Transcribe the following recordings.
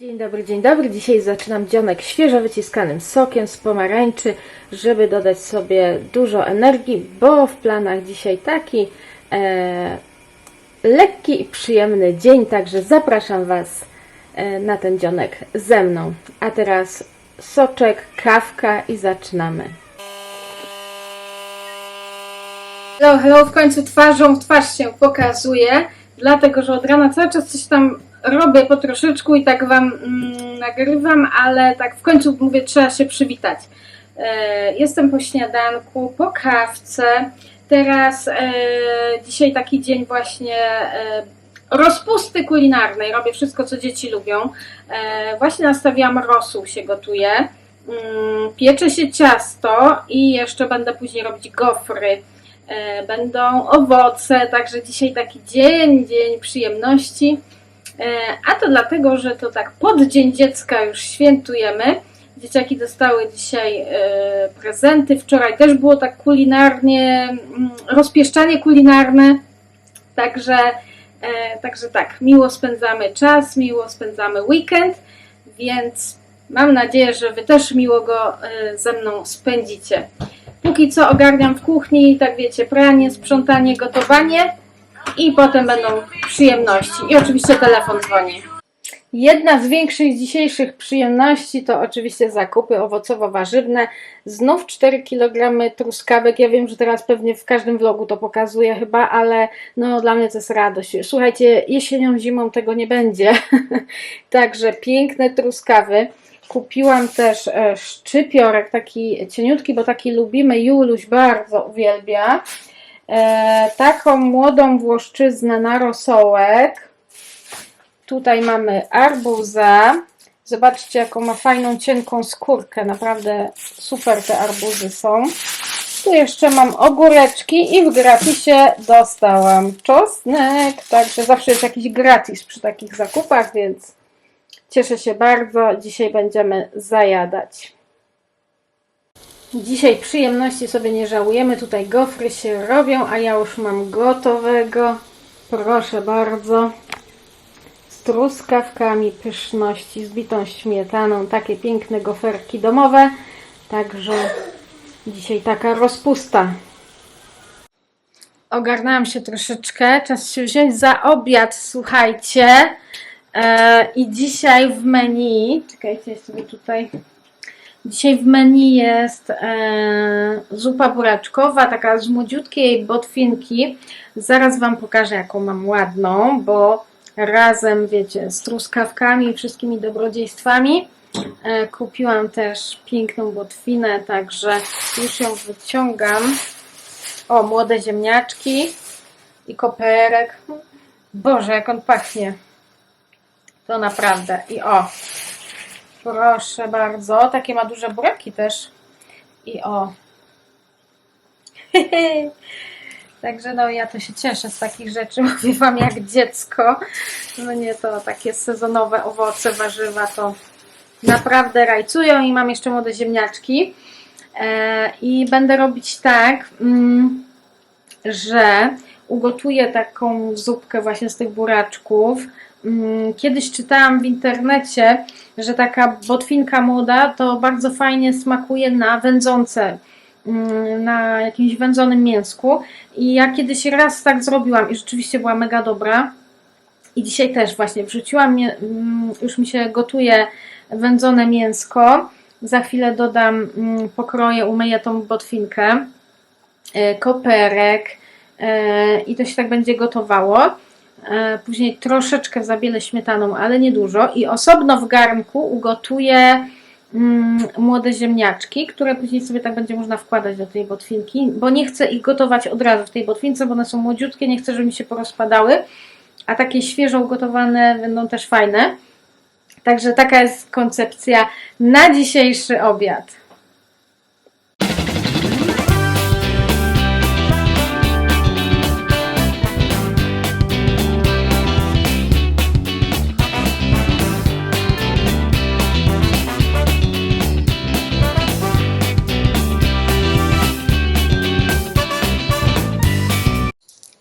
Dzień dobry, dzień dobry. Dzisiaj zaczynam dzionek świeżo wyciskanym sokiem z pomarańczy, żeby dodać sobie dużo energii, bo w planach dzisiaj taki e, lekki i przyjemny dzień, także zapraszam Was e, na ten dzionek ze mną. A teraz soczek, kawka i zaczynamy. Hello, hello, w końcu twarzą w twarz się pokazuje, dlatego że od rana cały czas coś tam robię po troszeczku i tak Wam mm, nagrywam, ale tak w końcu mówię, trzeba się przywitać. E, jestem po śniadanku, po kawce, teraz e, dzisiaj taki dzień właśnie e, rozpusty kulinarnej, robię wszystko, co dzieci lubią. E, właśnie nastawiłam rosół, się gotuje. Mm, piecze się ciasto i jeszcze będę później robić gofry. E, Będą owoce, także dzisiaj taki dzień, dzień przyjemności. E, A to dlatego, że to tak pod Dzień Dziecka już świętujemy. Dzieciaki dostały dzisiaj e, prezenty. Wczoraj też było tak kulinarnie, mm, rozpieszczanie kulinarne. Także, e, także tak, miło spędzamy czas, miło spędzamy weekend, więc mam nadzieję, że Wy też miło go ze mną spędzicie. Póki co ogarniam w kuchni, tak wiecie, pranie, sprzątanie, gotowanie i potem będą przyjemności. I oczywiście telefon dzwoni. Jedna z większych dzisiejszych przyjemności to oczywiście zakupy owocowo-warzywne. Znów 4 kg truskawek. Ja wiem, że teraz pewnie w każdym vlogu to pokazuję chyba, ale no dla mnie to jest radość. Słuchajcie, jesienią, zimą tego nie będzie. Także piękne truskawy. Kupiłam też e, szczypiorek, taki cieniutki, bo taki lubimy. Juluś bardzo uwielbia. E, taką młodą włoszczyznę na rosołek. Tutaj mamy arbuza. Zobaczcie, jaką ma fajną, cienką skórkę. Naprawdę super te arbuzy są. Tu jeszcze mam ogóreczki i w gratisie dostałam czosnek. Także zawsze jest jakiś gratis przy takich zakupach, więc cieszę się bardzo. Dzisiaj będziemy zajadać. Dzisiaj przyjemności sobie nie żałujemy. Tutaj gofry się robią, a ja już mam gotowego. Proszę bardzo z truskawkami pyszności, z bitą śmietaną, takie piękne goferki domowe. Także dzisiaj taka rozpusta. Ogarnęłam się troszeczkę, czas się wziąć za obiad, słuchajcie. E, I dzisiaj w menu, czekajcie, sobie tutaj. Dzisiaj w menu jest e, zupa buraczkowa, taka z młodziutkiej botwinki. Zaraz Wam pokażę, jaką mam ładną, bo razem, wiecie, z truskawkami i wszystkimi dobrodziejstwami e, kupiłam też piękną botwinę, także już ją wyciągam. O, młode ziemniaczki i koperek. Boże, jak on pachnie. To naprawdę. I o, proszę bardzo. Takie ma duże buraki też. I o. Także no ja to się cieszę z takich rzeczy. Mówię Wam jak dziecko. No nie to takie sezonowe owoce, warzywa to naprawdę rajcują. I mam jeszcze młode ziemniaczki. E, I będę robić tak, mm, że ugotuję taką zupkę właśnie z tych buraczków. Mm, Kiedyś czytałam w internecie, że taka botwinka młoda to bardzo fajnie smakuje na wędzące, mm, na jakimś wędzonym mięsku. I ja kiedyś raz tak zrobiłam i rzeczywiście była mega dobra. I dzisiaj też właśnie wrzuciłam, mm, już mi się gotuje wędzone mięsko. Za chwilę dodam, pokroję, umyję tą botwinkę, e, koperek e, i to się tak będzie gotowało. E, Później troszeczkę zabielę śmietaną, ale nie dużo. I osobno w garnku ugotuję mm, młode ziemniaczki, które później sobie tak będzie można wkładać do tej botwinki, bo nie chcę ich gotować od razu w tej botwince, bo one są młodziutkie, nie chcę, żeby mi się porozpadały, a takie świeżo ugotowane będą też fajne. Także taka jest koncepcja na dzisiejszy obiad.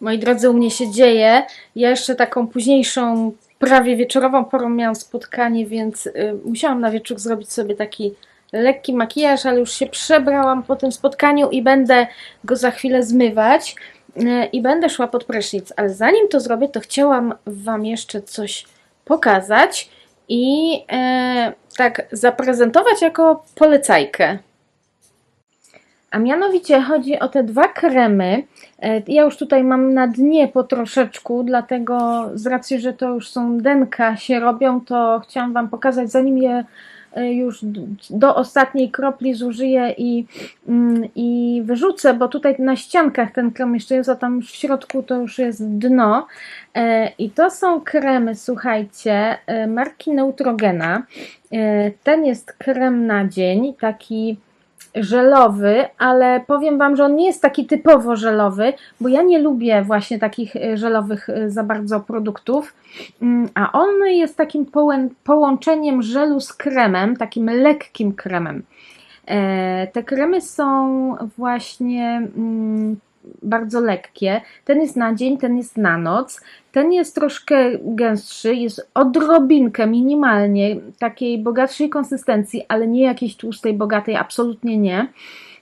Moi drodzy, u mnie się dzieje. Ja jeszcze taką późniejszą prawie wieczorową porą miałam spotkanie, więc y, musiałam na wieczór zrobić sobie taki lekki makijaż, ale już się przebrałam po tym spotkaniu i będę go za chwilę zmywać y, i będę szła pod prysznic. Ale zanim to zrobię, to chciałam Wam jeszcze coś pokazać i e, tak zaprezentować jako polecajkę. A mianowicie chodzi o te dwa kremy. E, Ja już tutaj mam na dnie po troszeczku, dlatego z racji, że to już są denka się robią, to chciałam Wam pokazać, zanim je e, już do ostatniej kropli zużyję i, mm, i wyrzucę, bo tutaj na ściankach ten krem jeszcze jest, a tam w środku to już jest dno. E, I to są kremy, słuchajcie, marki Neutrogena. Ten jest krem na dzień, taki żelowy, ale powiem Wam, że on nie jest taki typowo żelowy, bo ja nie lubię właśnie takich e, żelowych e, za bardzo produktów, Mm, a on jest takim połączeniem żelu z kremem, takim lekkim kremem. E, Te kremy są właśnie mm, bardzo lekkie. Ten jest na dzień, ten jest na noc. Ten jest troszkę gęstszy, jest odrobinkę, minimalnie takiej bogatszej konsystencji, ale nie jakiejś tłustej, bogatej, absolutnie nie.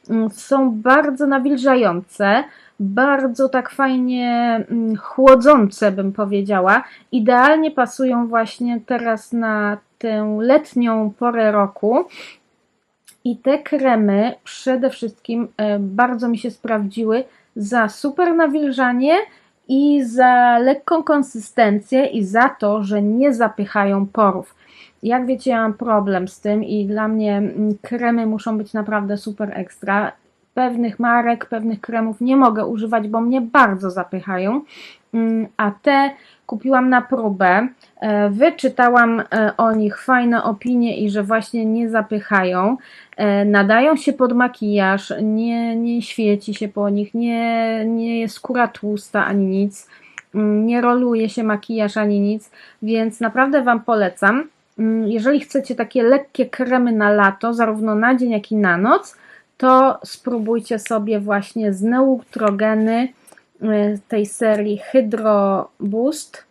Mm, Są bardzo nawilżające, bardzo tak fajnie mm, chłodzące, bym powiedziała. Idealnie pasują właśnie teraz na tę letnią porę roku. I te kremy przede wszystkim e, bardzo mi się sprawdziły za super nawilżanie i za lekką konsystencję i za to, że nie zapychają porów. Jak wiecie, ja mam problem z tym i dla mnie mm, kremy muszą być naprawdę super ekstra. Pewnych marek, pewnych kremów nie mogę używać, bo mnie bardzo zapychają, a te kupiłam na próbę. E, Wyczytałam e, o nich fajne opinie i że właśnie nie zapychają. E, Nadają się pod makijaż, nie, nie świeci się po nich, nie, nie jest skóra tłusta ani nic, Mm, nie roluje się makijaż ani nic, więc naprawdę Wam polecam. Mm, Jeżeli chcecie takie lekkie kremy na lato, zarówno na dzień, jak i na noc, to spróbujcie sobie właśnie z Neutrogeny tej serii Hydro Boost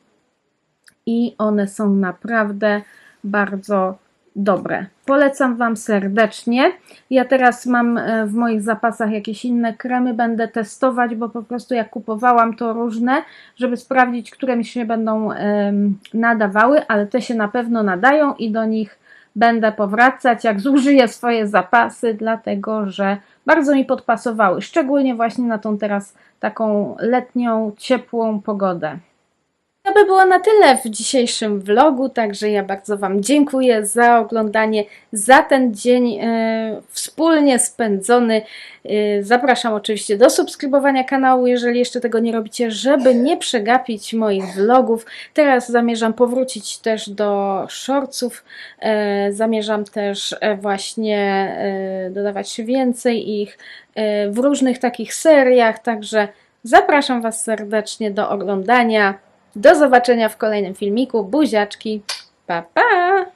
i one są naprawdę bardzo dobre. Polecam Wam serdecznie. Ja teraz mam e, w moich zapasach jakieś inne kremy, będę testować, bo po prostu jak kupowałam to różne, żeby sprawdzić, które mi się będą nadawały, ale te się na pewno nadają i do nich będę powracać, jak zużyję swoje zapasy, dlatego że bardzo mi podpasowały, szczególnie właśnie na tą teraz taką letnią, ciepłą pogodę. To by było na tyle w dzisiejszym vlogu, także ja bardzo Wam dziękuję za oglądanie, za ten dzień e, wspólnie spędzony. E, zapraszam oczywiście do subskrybowania kanału, jeżeli jeszcze tego nie robicie, żeby nie przegapić moich vlogów. Teraz zamierzam powrócić też do shortsów, e, zamierzam też właśnie dodawać więcej ich w różnych takich seriach, także zapraszam Was serdecznie do oglądania. Do zobaczenia w kolejnym filmiku. Buziaczki. Pa, pa!